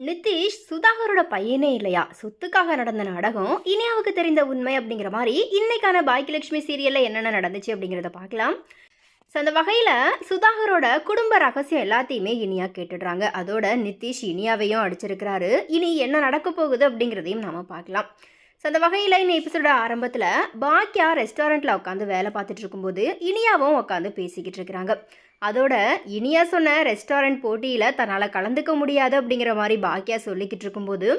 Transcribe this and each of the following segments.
நிதிஷ் சுதாகரோட பையனே இல்லையா? சொத்துக்காக நடந்த நாடகம் இனியாவுக்கு தெரிந்த உண்மை அப்படிங்கிற மாதிரி இன்னைக்கான பாக்கியலட்சுமி சீரியல்ல என்னென்ன நடந்துச்சு அப்படிங்கிறத பார்க்கலாம். ஸோ அந்த வகையில் சுதாகரோட குடும்ப ரகசியம் எல்லாத்தையுமே இனியா கேட்டுடுறாங்க. அதோட நிதிஷ் இனியாவையும் அடிச்சிருக்கிறாரு. இனி என்ன நடக்க போகுது அப்படிங்கிறதையும் நாம பார்க்கலாம். ஸோ அந்த வகையில் இந்த எபிசோட ஆரம்பத்தில் பாக்கியா ரெஸ்டாரண்ட்டில் உட்காந்து வேலை பார்த்துட்டு இருக்கும்போது இனியாவும் உட்காந்து பேசிக்கிட்டு இருக்கிறாங்க. அதோட இனியா சொன்ன ரெஸ்டாரண்ட் போட்டியில் தன்னால் கலந்துக்க முடியாது அப்படிங்கிற மாதிரி பாக்கியா சொல்லிக்கிட்டு இருக்கும்போது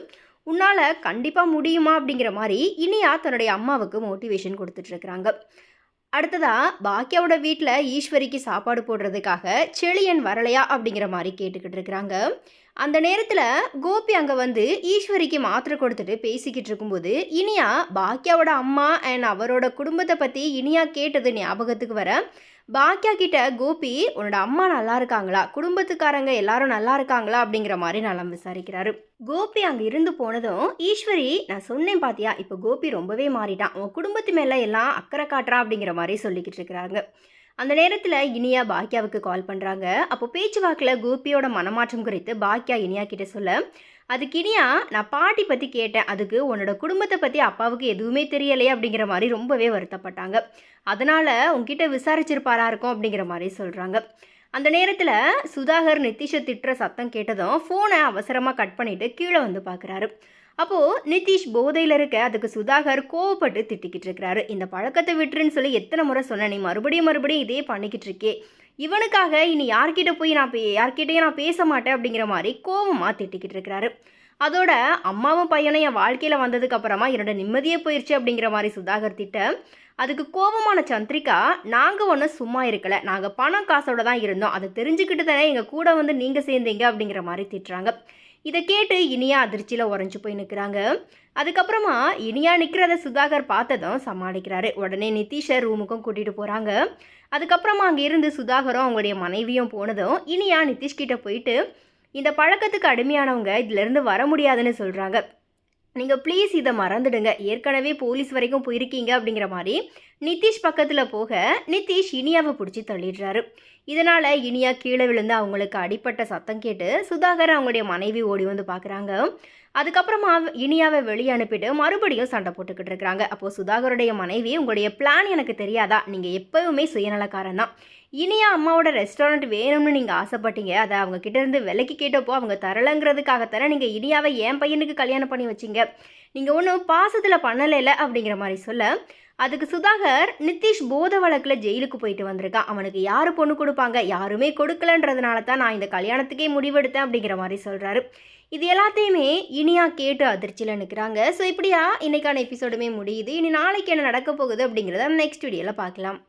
உன்னால் கண்டிப்பாக முடியுமா அப்படிங்கிற மாதிரி இனியா தன்னுடைய அம்மாவுக்கு மோட்டிவேஷன் கொடுத்துட்ருக்குறாங்க அடுத்ததாக பாக்கியாவோட வீட்டில் ஈஸ்வரிக்கு சாப்பாடு போடுறதுக்காக செளியன் வரலையா அப்படிங்கிற மாதிரி கேட்டுக்கிட்டு இருக்கிறாங்க. அந்த நேரத்தில் கோபி அங்கே வந்து ஈஸ்வரிக்கு மாத்திரை கொடுத்துட்டு பேசிக்கிட்டு இருக்கும்போது இனியா பாக்கியாவோட அம்மா அண்ட் அவரோட குடும்பத்தை பற்றி இனியா கேட்டது ஞாபகத்துக்கு வர பாக்கியா கிட்ட கோபி உன்னோட அம்மா நல்லா இருக்காங்களா? குடும்பத்துக்காரங்க எல்லாரும் நல்லா இருக்காங்களா? அப்படிங்கிற மாதிரி நலம் விசாரிக்கிறாரு. கோபி அங்கே இருந்து போனதும் ஈஸ்வரி நான் சொன்னேன் பாத்தியா இப்போ கோபி ரொம்பவே மாறிட்டான். உன் குடும்பத்து மேலே எல்லாம் அக்கறை காட்டுறான் அப்படிங்கிற மாதிரி சொல்லிக்கிட்டு இருக்கிறாங்க. அந்த நேரத்தில் இனியா பாக்கியாவுக்கு கால் பண்ணுறாங்க அப்போ பேச்சுவாக்கில் கோபியோட மனமாற்றம் குறித்து பாக்கியா இனியா கிட்ட சொல்ல அதுக்கு இனியா நான் பாட்டி பற்றி கேட்டேன். அதுக்கு உன்னோட குடும்பத்தை பற்றி அப்பாவுக்கு எதுவுமே தெரியலையே அப்படிங்கிற மாதிரி ரொம்பவே வருத்தப்பட்டாங்க. அதனால் உங்ககிட்ட விசாரிச்சிருப்பாரா இருக்கும் அப்படிங்கிற மாதிரி சொல்கிறாங்க அந்த நேரத்தில் சுதாகர் நிதிஷை திட்டுற சத்தம் கேட்டதும் ஃபோனை அவசரமாக கட் பண்ணிவிட்டு கீழே வந்து பார்க்குறாரு அப்போது நிதிஷ் போதையில் இருக்க அதுக்கு சுதாகர் கோவப்பட்டு திட்டிக்கிட்டு இருக்கிறாரு. இந்த பழக்கத்தை விட்டுருன்னு சொல்லி எத்தனை முறை சொன்ன நீ மறுபடியும் மறுபடியும் இதே பண்ணிக்கிட்டு இருக்கே. இவனுக்காக இனி யார்கிட்ட போய் நான் பே யார்கிட்டயும் நான் பேச மாட்டேன் அப்படிங்கிற மாதிரி கோவமாக திட்டிக்கிட்டு இருக்கிறாரு. அதோட அம்மாவும் பையனும் என் வாழ்க்கையில் வந்ததுக்கு அப்புறமா என்னோட நிம்மதியே போயிடுச்சு அப்படிங்கிற மாதிரி சுதாகர் திட்ட அதுக்கு கோபமான சந்திரிகா நாங்கள் ஒன்றும் சும்மா இருக்கலை. நாங்கள் பணம் காசோட தான் இருந்தோம். அதை தெரிஞ்சுக்கிட்டு தானே எங்கள் கூட வந்து நீங்கள் சேர்ந்தீங்க அப்படிங்கிற மாதிரி திட்டுறாங்க. இதை கேட்டு இனியா அதிர்ச்சியில் உறைஞ்சு போய் நிற்கிறாங்க அதுக்கப்புறமா இனியா நிற்கிறத சுதாகர் பார்த்ததும் சமாளிக்கிறாரு. உடனே நிதிஷை ரூமுக்கும் கூட்டிகிட்டு போகிறாங்க அதுக்கப்புறமா அங்கே இருந்து சுதாகரும் அவங்களுடைய மனைவியும் போனதும் இனியா நிதிஷ்கிட்ட போயிட்டு இந்த பழக்கத்துக்கு அடிமையானவங்க இதிலேருந்து வர முடியாதுன்னு சொல்கிறாங்க நீங்கள் ப்ளீஸ் இதை மறந்துடுங்க. ஏற்கனவே போலீஸ் வரைக்கும் போயிருக்கீங்க. அப்படிங்கிற மாதிரி நிதிஷ் பக்கத்தில் போக நிதிஷ் இனியாவை பிடிச்சி தள்ளிடுறாரு. இதனால் இனியா கீழே விழுந்து அவங்களுக்கு அடிப்பட்ட சத்தம் கேட்டு சுதாகர் அவங்களுடைய மனைவி ஓடி வந்து பார்க்குறாங்க அதுக்கப்புறமா இனியாவை வெளியே அனுப்பிட்டு மறுபடியும் சண்டை போட்டுக்கிட்டு இருக்கிறாங்க அப்போது சுதாகருடைய மனைவி உங்களுடைய பிளான் எனக்கு தெரியாதா? நீங்கள் எப்போவுமே சுயநலக்காரன் தான். இனியா அம்மாவோட ரெஸ்டாரண்ட் வேணும்னு நீங்கள் ஆசைப்பட்டீங்க. அதை அவங்க கிட்டேருந்து விலைக்கு கேட்டப்போ அவங்க தரலைங்கிறதுக்காகத்தானே நீங்கள் இனியாவை என் பையனுக்கு கல்யாணம் பண்ணி வச்சிங்க. நீங்கள் ஒன்றும் பாசத்தில் பண்ணலைல? அப்படிங்கிற மாதிரி சொல்ல அதுக்கு சுதாகர் நிதிஷ் போத வழக்கில் ஜெயிலுக்கு போயிட்டு வந்திருக்கான் அவனுக்கு யார் பொண்ணு கொடுப்பாங்க? யாருமே கொடுக்கலன்றதுனால தான் நான் இந்த கல்யாணத்துக்கே முடிவெடுத்தேன் அப்படிங்கிற மாதிரி சொல்கிறாரு இது எல்லாத்தையுமே இனியா கேட்டு அதிர்ச்சியில் நிற்கிறாங்க ஸோ இப்படியா இன்னைக்கான எபிசோடுமே முடியுது. இனி நாளைக்கு என்ன நடக்க போகுது அப்படிங்கிறத நெக்ஸ்ட் வீடியோவில் பார்க்கலாம்.